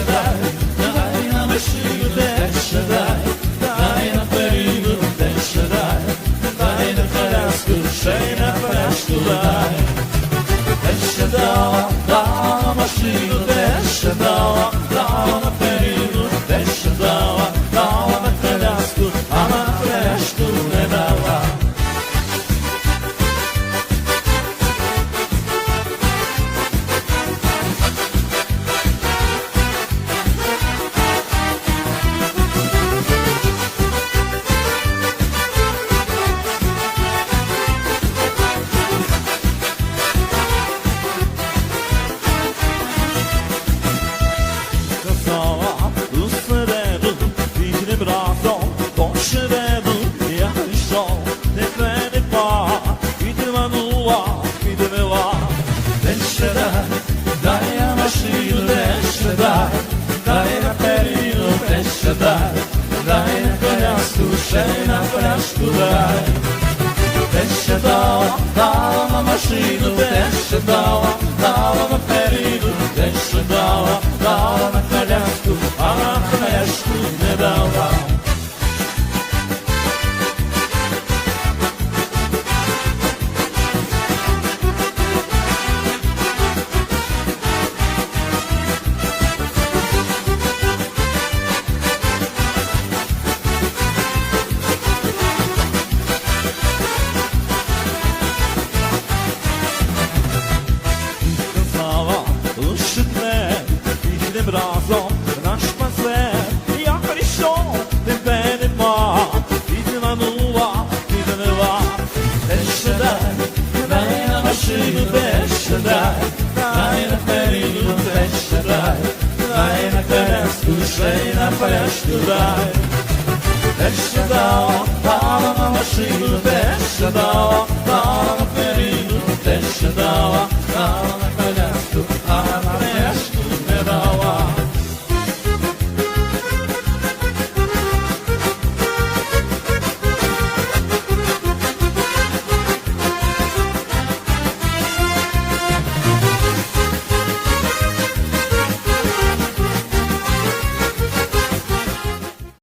Те ще дай, дай на вишию, те ще дай, дай шереду, я прийшов, тебе нема, підманула, підвела. Те ще дай, я машину, те ще дай, на перину, ще дай, на коляску, ще на пляшку дай. Те ще дала, на машину, те ще дала, дала на перину, те ще дала, дала на коляску, а на пляшку не дала. Разом наш пасе. Я прийшов, тебе нема, підманула, підвела. Те ще дай, дай на машину, те ще дай, дай на перину, те ще дай, дай на коляску, ще й на пляшку дай. Те ще дала, дала на машину, те ще дала, дала на перину, те ще дала, дала